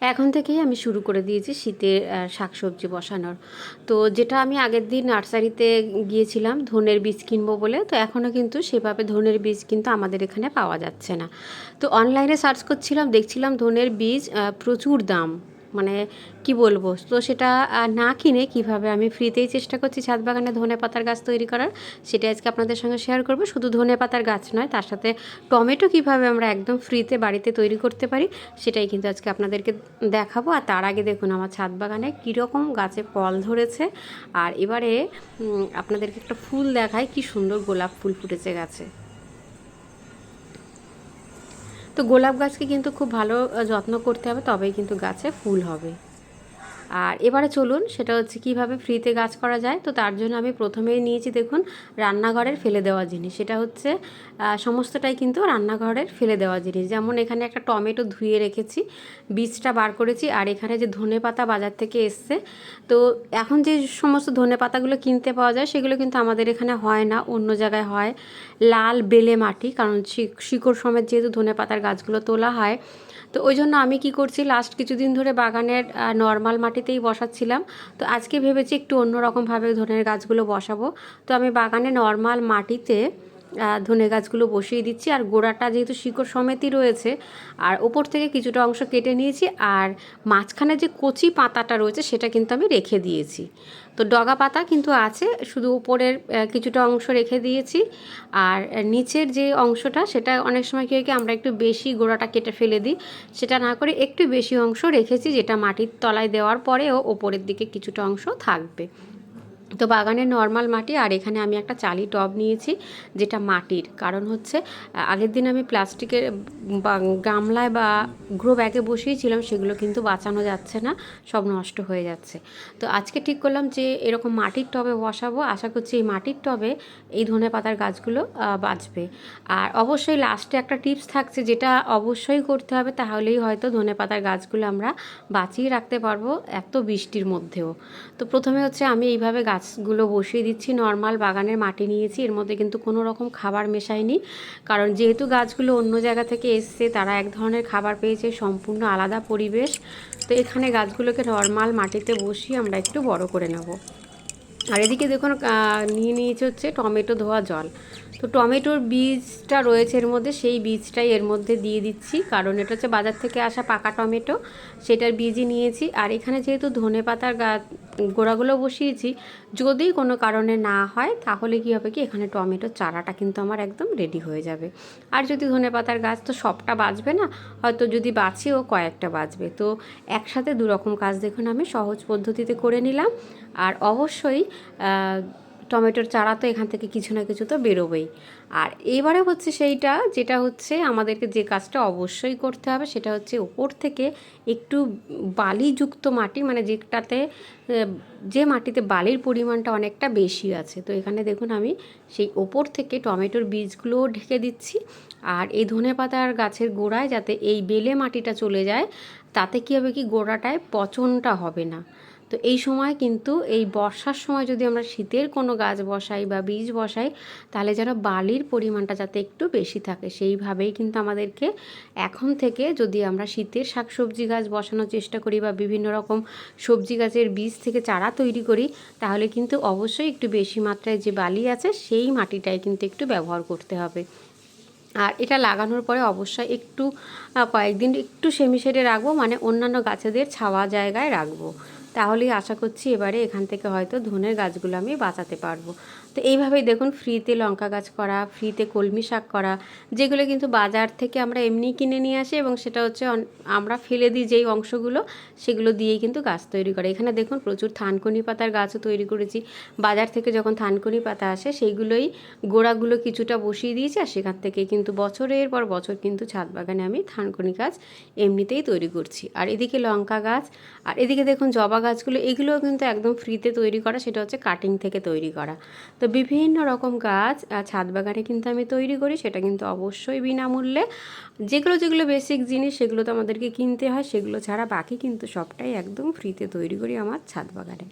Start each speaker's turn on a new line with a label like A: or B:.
A: এখন থেকেই আমি শুরু করে দিয়েছি শীতের শাক শাকসবজি বসানোর। তো যেটা আমি আগের দিন নার্সারিতে গিয়েছিলাম, ধনের বীজ কিনবো বলে, তো এখনও কিন্তু সেভাবে ধনের বীজ কিন্তু আমাদের এখানে পাওয়া যাচ্ছে না। তো অনলাইনে সার্চ করছিলাম, দেখছিলাম ধনের বীজ প্রচুর দাম। মানে কি বলব? তো সেটা না কিনে কীভাবে আমি ফ্রিতেই চেষ্টা করছি ছাদ বাগানে ধনে পাতার গাছ তৈরি করার, সেটা আজকে আপনাদের সঙ্গে শেয়ার করব। শুধু ধনে পাতার গাছ নয়, তার সাথে টমেটো কীভাবে আমরা একদম ফ্রিতে বাড়িতে তৈরি করতে পারি, সেটাই কিন্তু আজকে আপনাদেরকে দেখাবো। আর তার আগে দেখুন, আমার ছাদ বাগানে কীরকম গাছে ফল ধরেছে। আর এবারে আপনাদেরকে একটা ফুল দেখায় কি সুন্দর গোলাপ ফুল ফুটেছে গাছে। তো গোলাপ গাছকে কিন্তু খুব ভালো যত্ন করতে হবে তবেই কিন্তু গাছে ফুল হবে। আর এবারে চলুন, সেটা হচ্ছে কীভাবে ফ্রিতে গাছ করা যায়। তো তার জন্য আমি প্রথমেই নিয়েছি দেখুন, রান্নাঘরের ফেলে দেওয়া জিনিস। সেটা হচ্ছে সমস্তটাই কিন্তু রান্নাঘরের ফেলে দেওয়া জিনিস। যেমন এখানে একটা টমেটো ধুয়ে রেখেছি, বীজটা বার করেছি, আর এখানে যে ধনে পাতা বাজার থেকে এসছে। তো এখন যে সমস্ত ধনে পাতাগুলো কিনতে পাওয়া যায়, সেগুলো কিন্তু আমাদের এখানে হয় না, অন্য জায়গায় হয়। লাল বেলে মাটি, কারণ শিকড় সমেত যেহেতু ধনে পাতার গাছগুলো তোলা হয়। তো ওই জন্য আমি কি করছি লাস্ট কিছুদিন ধরে বাগানের নর্মাল মাটিতেই বসাচ্ছিলাম। তো আজকে ভেবেছি একটু অন্যরকমভাবে ধনের গাছগুলো বসাবো। তো আমি বাগানে নর্মাল মাটিতে ধনে গাছগুলো বসিয়ে দিচ্ছি। আর গোড়াটা যেহেতু শিকড় সমেতই রয়েছে, আর ওপর থেকে কিছুটা অংশ কেটে নিয়েছি। আর মাঝখানে যে কচি পাতাটা রয়েছে, সেটা কিন্তু আমি রেখে দিয়েছি। তো ডগা পাতা কিন্তু আছে, শুধু উপরের কিছুটা অংশ রেখে দিয়েছি। আর নিচের যে অংশটা, সেটা অনেক সময় কী হয় কি, আমরা একটু বেশি গোড়াটা কেটে ফেলে দিই। সেটা না করে একটু বেশি অংশ রেখেছি, যেটা মাটির তলায় দেওয়ার পরেও ওপরের দিকে কিছুটা অংশ থাকবে। তো বাগানের নর্মাল মাটি আর এখানে আমি একটা চালি টব নিয়েছি, যেটা মাটির। কারণ হচ্ছে আগের দিন আমি প্লাস্টিকের গামলায় বা গ্রো ব্যাগে বসিয়েছিলাম, সেগুলো কিন্তু বাঁচানো যাচ্ছে না, সব নষ্ট হয়ে যাচ্ছে। তো আজকে ঠিক করলাম যে, এরকম মাটির টবে বসাবো। আশা করছি এই মাটির টবে এই ধনে পাতার গাছগুলো বাঁচবে। আর অবশ্যই লাস্টে একটা টিপস থাকছে, যেটা অবশ্যই করতে হবে, তাহলেই হয়তো ধনে পাতার গাছগুলো আমরা বাঁচিয়ে রাখতে পারব, এত বৃষ্টির মধ্যেও। তো প্রথমে হচ্ছে আমি এইভাবে গাছগুলো বসিয়ে দিচ্ছি নর্মাল বাগানের মাটি নিয়েছি, এর মধ্যে কিন্তু কোনো রকম খাবার মেশাইনি। কারণ যেহেতু গাছগুলো অন্য জায়গা থেকে এসছে, তারা এক ধরনের খাবার পেয়েছে, সম্পূর্ণ আলাদা পরিবেশ। তো এখানে গাছগুলোকে নর্মাল মাটিতে বসিয়ে আমরা একটু বড় করে নেব। আর এদিকে দেখুন নিয়ে নিয়েছে হচ্ছে টমেটো ধোয়া জল। তো টমেটোর বীজটা রয়েছে এর মধ্যে, সেই বীজটাই এর মধ্যে দিয়ে দিচ্ছি। কারণ এটা হচ্ছে বাজার থেকে আসা পাকা টমেটো, সেটার বীজই নিয়েছি। আর এখানে যেহেতু ধনে পাতার গোড়াগুলো বসিয়েছি। যদি কোনো কারণে না হয়, তাহলে কী হবে কি, এখানে টমেটোর চারাটা কিন্তু আমার একদম রেডি হয়ে যাবে। আর যদি ধনে পাতার গাছ, তো সবটা বাঁচবে না। হয়তো যদি বাঁচেও কয়েকটা বাঁচবে। তো একসাথে দুরকম কাজ দেখুন, আমি সহজ পদ্ধতিতে করে নিলাম। আর অবশ্যই টমেটোর চারা তো এখান থেকে কিছু না কিছু তো বেরোবেই। আর এবারে হচ্ছে সেইটা, যেটা হচ্ছে আমাদেরকে যে কাজটা অবশ্যই করতে হবে সেটা হচ্ছে ওপর থেকে একটু বালিযুক্ত মাটি মানে যেটাতে যে মাটিতে বালির পরিমাণটা অনেকটা বেশি আছে। তো এখানে দেখুন আমি সেই ওপর থেকে টমেটোর বীজগুলোও ঢেকে দিচ্ছি। আর এই ধনে পাতার গাছের গোড়ায় যাতে এই বেলে মাটিটা চলে যায়, তাতে কী হবে কি গোড়াটায় পচনটা হবে না। তো এই সময় কিন্তু এই বর্ষার সময় যদি আমরা শীতের কোনো গাছ বসাই বা বীজ বসাই, তাহলে যেন বালির পরিমাণটা যাতে একটু বেশি থাকে। সেইভাবেই কিন্তু আমাদেরকে এখন থেকে যদি আমরা শীতের শাকসবজি গাছ বসানোর চেষ্টা করি বা বিভিন্ন রকম সবজি গাছের বীজ থেকে চারা তৈরি করি, তাহলে কিন্তু অবশ্যই একটু বেশি মাত্রায় যে বালি আছে, সেই মাটিটাই কিন্তু একটু ব্যবহার করতে হবে। আর এটা লাগানোর পরে অবশ্যই একটু কয়েকদিন একটু সেমি শেডে রাখব মানে অন্যান্য গাছেদের ছাওয়া জায়গায় রাখব। তাহলেই আশা করছি এবারে এখান থেকে হয়তো ধনের গাছগুলো আমি বাঁচাতে পারব। তো এইভাবেই দেখুন, ফ্রিতে লঙ্কা গাছ করা, ফ্রিতে কলমি শাক করা, যেগুলো কিন্তু বাজার থেকে আমরা এমনি কিনে নিয়ে আসি এবং সেটা হচ্ছে আমরা ফেলে দিই যেই অংশগুলো, সেগুলো দিয়েই কিন্তু গাছ তৈরি করে। এখানে দেখুন প্রচুর থানকুনি পাতার গাছও তৈরি করেছি। বাজার থেকে যখন থানকুনি পাতা আসে, সেইগুলোই গোড়াগুলো কিছুটা বসিয়ে দিয়েছি আর সেখান থেকে কিন্তু বছরের পর বছর কিন্তু ছাদ বাগানে আমি থানকুনি গাছ এমনিতেই তৈরি করছি। আর এদিকে লঙ্কা গাছ, আর এদিকে দেখুন জবা গাছগুলো, এগুলোও কিন্তু একদম ফ্রিতে তৈরি করা, সেটা হচ্ছে কাটিং থেকে তৈরি করা। তো বিভিন্ন রকম গাছ ছাদ বাগানে কিন্তু আমি তৈরি করি, সেটা কিন্তু অবশ্যই বিনামূল্যে। যেগুলো যেগুলো বেসিক জিনিস, সেগুলো তো আমাদেরকে কিনতে হয়, সেগুলো ছাড়া বাকি কিন্তু সবটাই একদম ফ্রিতে তৈরি করি আমার ছাদ বাগানে।